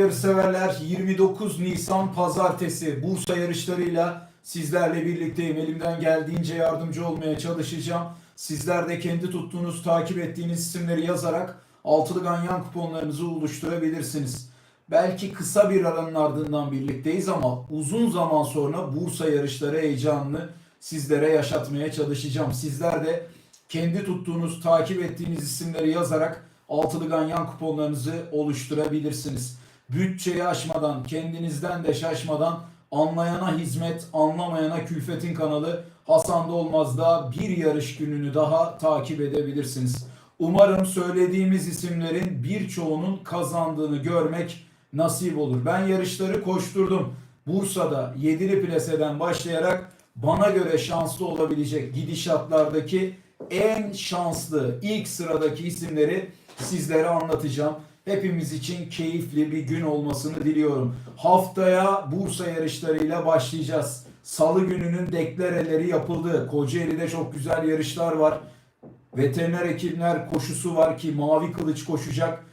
Yarışseverler 29 Nisan Pazartesi Bursa yarışlarıyla sizlerle birlikteyim. Elimden geldiğince yardımcı olmaya çalışacağım. Sizler de kendi tuttuğunuz, takip ettiğiniz isimleri yazarak altılı ganyan kuponlarınızı oluşturabilirsiniz. Belki kısa bir aranın ardından birlikteyiz ama uzun zaman sonra Bursa yarışları heyecanını sizlere yaşatmaya çalışacağım. Sizler de kendi tuttuğunuz, takip ettiğiniz isimleri yazarak altılı ganyan kuponlarınızı oluşturabilirsiniz. Bütçeyi aşmadan, kendinizden de şaşmadan anlayana hizmet, anlamayana külfetin kanalı Hasan'da Olmaz'da bir yarış gününü daha takip edebilirsiniz. Umarım söylediğimiz isimlerin birçoğunun kazandığını görmek nasip olur. Ben yarışları koşturdum. Bursa'da yedili plaseden başlayarak bana göre şanslı olabilecek gidişatlardaki en şanslı ilk sıradaki isimleri sizlere anlatacağım. Hepimiz için keyifli bir gün olmasını diliyorum. Haftaya Bursa yarışlarıyla başlayacağız. Salı gününün deklareleri yapıldı. Kocaeli'de çok güzel yarışlar var. Veteriner hekimler koşusu var ki Mavi Kılıç koşacak.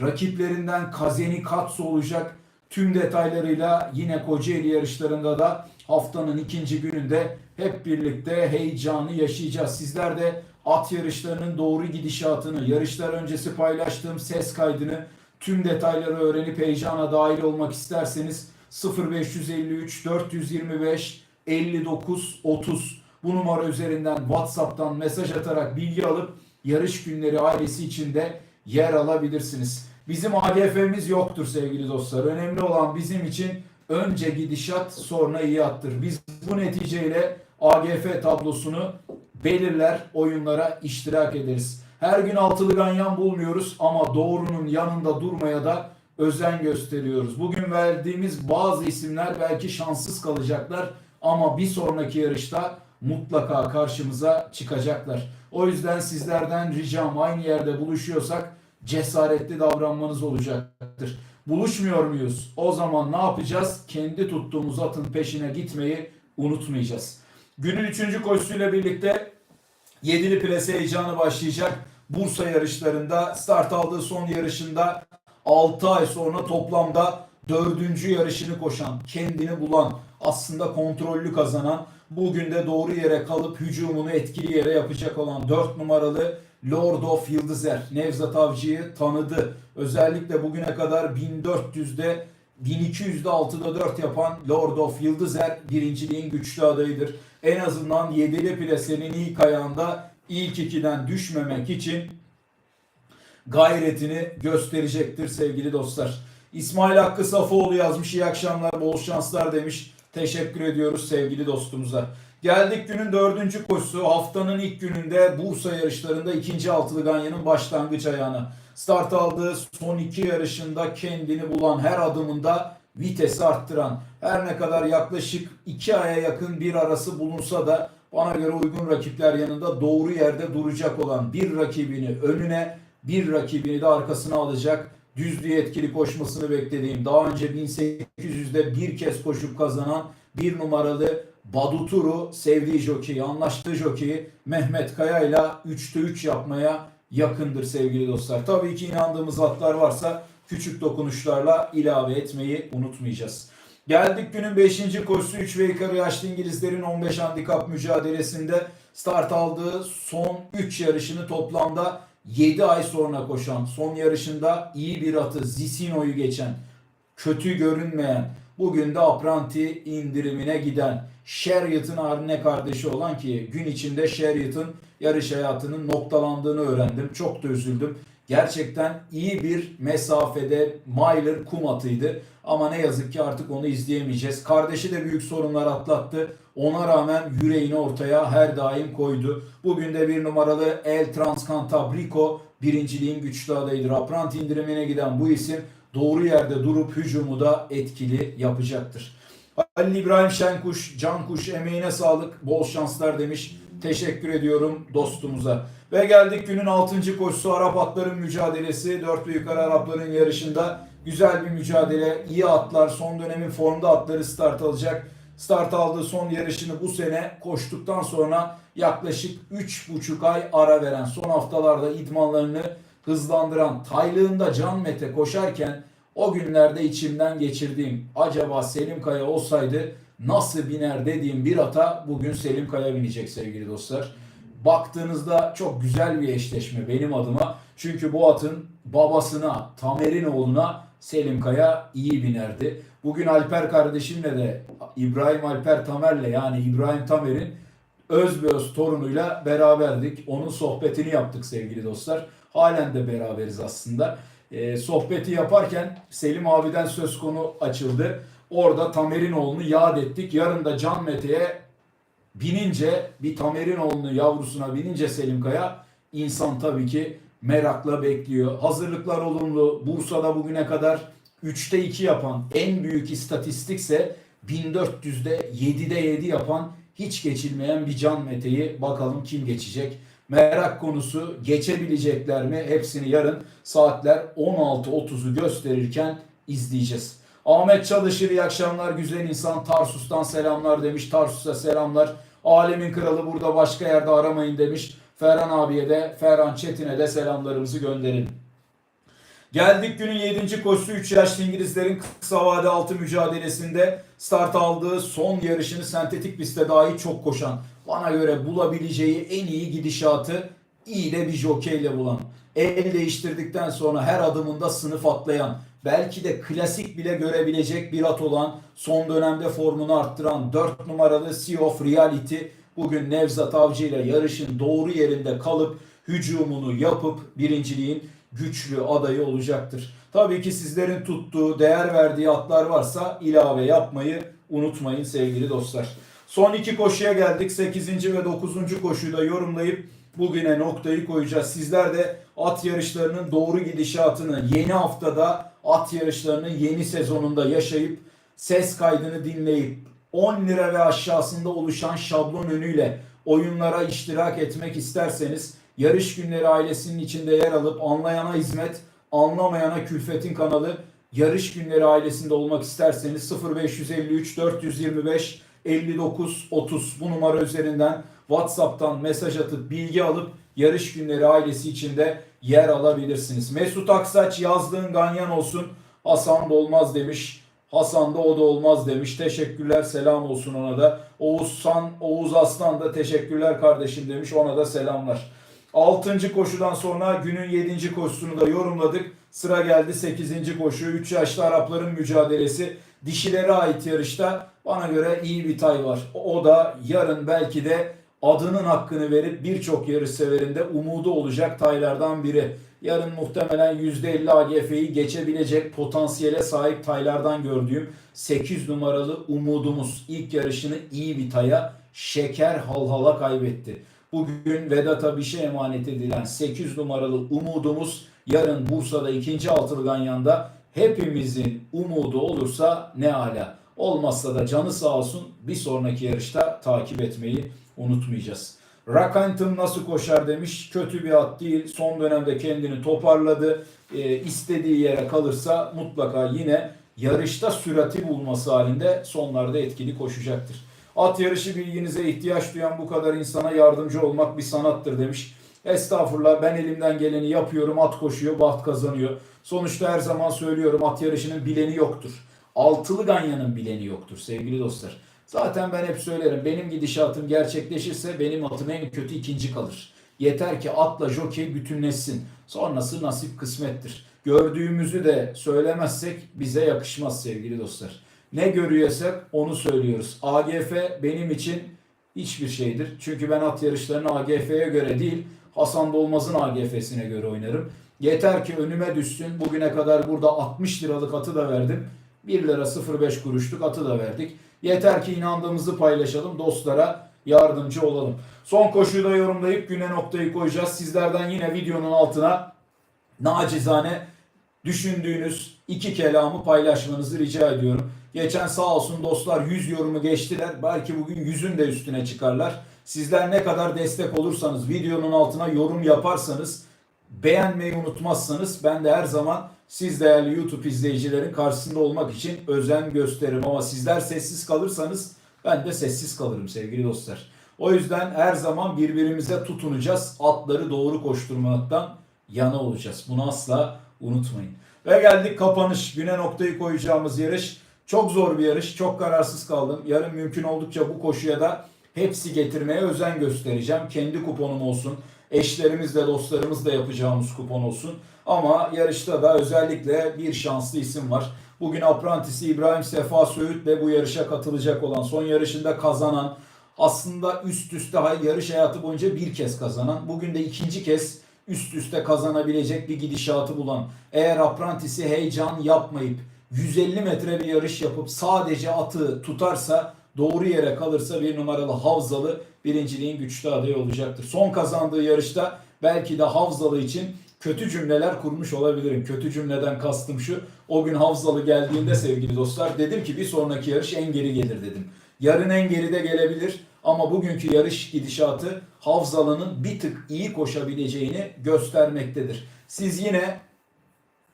Rakiplerinden Kazeni Katsu olacak. Tüm detaylarıyla yine Kocaeli yarışlarında da haftanın ikinci gününde hep birlikte heyecanı yaşayacağız. Sizler de at yarışlarının doğru gidişatını, yarışlar öncesi paylaştığım ses kaydını, tüm detayları öğrenip heyecana dahil olmak isterseniz 0553 425 59 30 bu numara üzerinden WhatsApp'tan mesaj atarak bilgi alıp yarış günleri ailesi içinde yer alabilirsiniz. Bizim AGF'miz yoktur sevgili dostlar. Önemli olan bizim için önce gidişat sonra iyi attır. Biz bu neticeyle AGF tablosunu belirler oyunlara iştirak ederiz. Her gün altılı ganyan bulmuyoruz ama doğrunun yanında durmaya da özen gösteriyoruz. Bugün verdiğimiz bazı isimler belki şanssız kalacaklar ama bir sonraki yarışta mutlaka karşımıza çıkacaklar. O yüzden sizlerden ricam aynı yerde buluşuyorsak cesaretli davranmanız olacaktır. Buluşmuyor muyuz? O zaman ne yapacağız? Kendi tuttuğumuz atın peşine gitmeyi unutmayacağız. Günün üçüncü koşusuyla birlikte yedili plase heyecanı başlayacak. Bursa yarışlarında start aldığı son yarışında 6 ay sonra toplamda dördüncü yarışını koşan, kendini bulan, aslında kontrollü kazanan, bugün de doğru yere kalıp hücumunu etkili yere yapacak olan 4 numaralı Lord of Yıldızer. Nevzat Avcı'yı tanıdı. Özellikle bugüne kadar 1400'de 1200'de 6'da 4 yapan Lord of Yıldızer birinciliğin güçlü adayıdır. En azından 7'li plasenin ilk ayağında ilk ikiden düşmemek için gayretini gösterecektir sevgili dostlar. İsmail Hakkı Safoğlu yazmış. İyi akşamlar, bol şanslar demiş. Teşekkür ediyoruz sevgili dostumuza. Geldik günün dördüncü koşusu. Haftanın ilk gününde Bursa yarışlarında ikinci altılı ganyanın başlangıç ayağına. Start aldığı son iki yarışında kendini bulan her adımında vitesi arttıran her ne kadar yaklaşık iki aya yakın bir arası bulunsa da bana göre uygun rakipler yanında doğru yerde duracak olan bir rakibini önüne bir rakibini de arkasına alacak düzlüğe etkili koşmasını beklediğim daha önce 1800'de bir kez koşup kazanan bir numaralı Baduturu sevdiği jokeyi, anlaştığı jokeyi Mehmet Kaya ile 3'te 3 yapmaya yakındır sevgili dostlar. Tabii ki inandığımız atlar varsa küçük dokunuşlarla ilave etmeyi unutmayacağız. Geldik günün 5. koşusu 3 ve yukarı yaşlı İngilizlerin 15 handikap mücadelesinde start aldığı son 3 yarışını toplamda 7 ay sonra koşan, son yarışında iyi bir atı Zisino'yu geçen, kötü görünmeyen, bugün de apranti indirimine giden, Sheriot'ın haline kardeşi olan ki gün içinde Sheriot'ın yarış hayatının noktalandığını öğrendim. Çok da üzüldüm. Gerçekten iyi bir mesafede Myler kum atıydı. Ama ne yazık ki artık onu izleyemeyeceğiz. Kardeşi de büyük sorunlar atlattı. Ona rağmen yüreğini ortaya her daim koydu. Bugün de bir numaralı El Transcantabrico birinciliğin güçlü adayıdır. Apranti indirimine giden bu isim doğru yerde durup hücumu da etkili yapacaktır. Halil İbrahim Şenkuş, Cankuş emeğine sağlık, bol şanslar demiş. Teşekkür ediyorum dostumuza. Ve geldik günün 6. koşusu Arap atların mücadelesi. 4 ve Arapların yarışında güzel bir mücadele. İyi atlar, son dönemin formda atları start alacak. Start aldığı son yarışını bu sene koştuktan sonra yaklaşık 3,5 ay ara veren son haftalarda idmanlarını hızlandıran Taylığında Can Mete koşarken O günlerde içimden geçirdiğim acaba Selim Kaya olsaydı nasıl biner dediğim bir ata bugün Selim Kaya binecek sevgili dostlar. Baktığınızda çok güzel bir eşleşme benim adıma. Çünkü bu atın babasına, Tamer'in oğluna Selim Kaya iyi binerdi. Bugün Alper kardeşimle de İbrahim Alper Tamer'le yani İbrahim Tamer'in özbeöz torunuyla beraberdik. Onun sohbetini yaptık sevgili dostlar. Halen de beraberiz aslında. Ee, sohbeti yaparken Selim abiden söz konu açıldı. Orada Tamer'in oğlunu yad ettik. Yarın da Can Mete'ye binince bir Tamer'in oğlunu yavrusuna binince Selim Kaya insan tabii ki merakla bekliyor. Hazırlıklar olumlu. Bursa'da bugüne kadar 3'te 2 yapan en büyük istatistikse 1400'de 7'de 7 yapan hiç geçilmeyen bir Can Mete'yi bakalım kim geçecek. Merak konusu geçebilecekler mi? Hepsini yarın saatler 16.30'u gösterirken izleyeceğiz. Ahmet Çalışır iyi akşamlar güzel insan Tarsus'tan selamlar demiş. Tarsus'a selamlar. Alemin kralı burada başka yerde aramayın demiş. Ferhan abiye de Ferhan Çetin'e de selamlarımızı gönderin. Geldik günün 7. koşusu 3 yaşlı İngilizlerin kısa vade altı mücadelesinde start aldığı son yarışını sentetik pistte dahi çok koşan, bana göre bulabileceği en iyi gidişatı iyi de bir jokeyle bulan, el değiştirdikten sonra her adımında sınıf atlayan, belki de klasik bile görebilecek bir at olan, son dönemde formunu arttıran 4 numaralı Sea of Reality bugün Nevzat Avcı ile yarışın doğru yerinde kalıp hücumunu yapıp birinciliğin güçlü adayı olacaktır. Tabii ki sizlerin tuttuğu, değer verdiği atlar varsa ilave yapmayı unutmayın sevgili dostlar. Son iki koşuya geldik. 8. ve 9. koşuyu da yorumlayıp bugüne noktayı koyacağız. Sizler de at yarışlarının doğru gidişatını yeni haftada at yarışlarının yeni sezonunda yaşayıp ses kaydını dinleyip 10 lira ve aşağısında oluşan şablon önüyle oyunlara iştirak etmek isterseniz Yarış Günleri ailesinin içinde yer alıp anlayana hizmet, anlamayana külfetin kanalı Yarış Günleri ailesinde olmak isterseniz 0553 425 59 30 bu numara üzerinden WhatsApp'tan mesaj atıp bilgi alıp Yarış Günleri ailesi içinde yer alabilirsiniz. Mesut Aksaç yazdığın ganyan olsun. Hasan da olmaz demiş. Hasan da o da olmaz demiş. Teşekkürler selam olsun ona da. Oğuzhan, Oğuz Aslan da teşekkürler kardeşim demiş. Ona da selamlar. 6. koşudan sonra günün 7. koşusunu da yorumladık. Sıra geldi 8. koşu. 3 yaşlı Arapların mücadelesi. Dişilere ait yarışta bana göre iyi bir tay var. O da yarın belki de adının hakkını verip birçok yarış severinde umudu olacak taylardan biri. Yarın muhtemelen %50 AGF'yi geçebilecek potansiyele sahip taylardan gördüğüm 8 numaralı umudumuz ilk yarışını iyi bir taya şeker halhala kaybetti. Bugün Vedat'a bir şey emanet edilen 8 numaralı umudumuz yarın Bursa'da ikinci altılı ganyanda hepimizin umudu olursa ne ala. Olmazsa da canı sağ olsun bir sonraki yarışta takip etmeyi unutmayacağız. Rakantum nasıl koşar demiş. Kötü bir at değil. Son dönemde kendini toparladı. Ee, istediği yere kalırsa mutlaka yine yarışta sürati bulması halinde sonlarda etkili koşacaktır. At yarışı bilginize ihtiyaç duyan bu kadar insana yardımcı olmak bir sanattır demiş. Estağfurullah ben elimden geleni yapıyorum. At koşuyor, baht kazanıyor. Sonuçta her zaman söylüyorum at yarışının bileni yoktur. Altılı ganyanın bileni yoktur sevgili dostlar. Zaten ben hep söylerim benim gidişatım gerçekleşirse benim atım en kötü ikinci kalır. Yeter ki atla jokey bütünleşsin. Sonrası nasip kısmettir. Gördüğümüzü de söylemezsek bize yakışmaz sevgili dostlar. Ne görüyorsak onu söylüyoruz. AGF benim için hiçbir şeydir. Çünkü ben at yarışlarını AGF'ye göre değil Hasan Dolmaz'ın AGF'sine göre oynarım. Yeter ki önüme düşsün. Bugüne kadar burada 60 liralık atı da verdim. 1 lira 05 kuruşluk atı da verdik. Yeter ki inandığımızı paylaşalım. Dostlara yardımcı olalım. Son koşuyu da yorumlayıp güne noktayı koyacağız. Sizlerden yine videonun altına nacizane düşündüğünüz iki kelamı paylaşmanızı rica ediyorum. Geçen sağ olsun dostlar 100 yorumu geçtiler. Belki bugün 100'ün de üstüne çıkarlar. Sizler ne kadar destek olursanız, videonun altına yorum yaparsanız, beğenmeyi unutmazsanız ben de her zaman siz değerli YouTube izleyicilerin karşısında olmak için özen gösteririm. Ama sizler sessiz kalırsanız ben de sessiz kalırım sevgili dostlar. O yüzden her zaman birbirimize tutunacağız. Atları doğru koşturmaktan yana olacağız. Bunu asla unutmayın. Ve geldik kapanış. Güne noktayı koyacağımız yarış. Çok zor bir yarış. Çok kararsız kaldım. Yarın mümkün oldukça bu koşuya da hepsi getirmeye özen göstereceğim. Kendi kuponum olsun. Eşlerimizle, dostlarımızla yapacağımız kupon olsun. Ama yarışta da özellikle bir şanslı isim var. Bugün aprantisi İbrahim Sefa Söğüt de bu yarışa katılacak olan son yarışında kazanan aslında üst üste yarış hayatı boyunca bir kez kazanan bugün de ikinci kez üst üste kazanabilecek bir gidişatı bulan eğer aprantisi heyecan yapmayıp 150 metre bir yarış yapıp sadece atı tutarsa doğru yere kalırsa bir numaralı Havzalı birinciliğin güçlü adayı olacaktır. Son kazandığı yarışta belki de Havzalı için kötü cümleler kurmuş olabilirim. Kötü cümleden kastım şu. O gün Havzalı geldiğinde sevgili dostlar dedim ki bir sonraki yarış en geri gelir dedim. Yarın en geride gelebilir ama bugünkü yarış gidişatı Havzalı'nın bir tık iyi koşabileceğini göstermektedir. Siz yine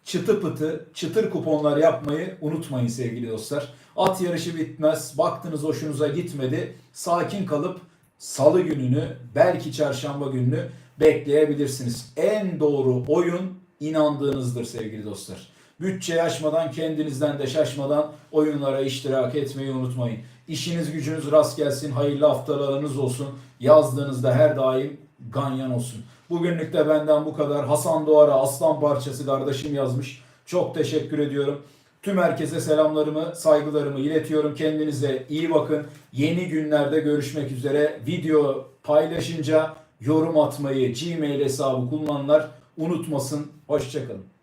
çıtı pıtı, çıtır kuponlar yapmayı unutmayın sevgili dostlar. At yarışı bitmez, baktınız hoşunuza gitmedi. Sakin kalıp salı gününü, belki çarşamba gününü bekleyebilirsiniz. En doğru oyun inandığınızdır sevgili dostlar. Bütçe aşmadan, kendinizden de şaşmadan oyunlara iştirak etmeyi unutmayın. İşiniz gücünüz rast gelsin, hayırlı haftalarınız olsun. Yazdığınızda her daim ganyan olsun. Bugünlük de benden bu kadar. Hasan Doğar'a aslan parçası kardeşim yazmış. Çok teşekkür ediyorum. Tüm herkese selamlarımı, saygılarımı iletiyorum. Kendinize iyi bakın. Yeni günlerde görüşmek üzere. Video paylaşınca yorum atmayı Gmail hesabı kullananlar unutmasın. Hoşçakalın.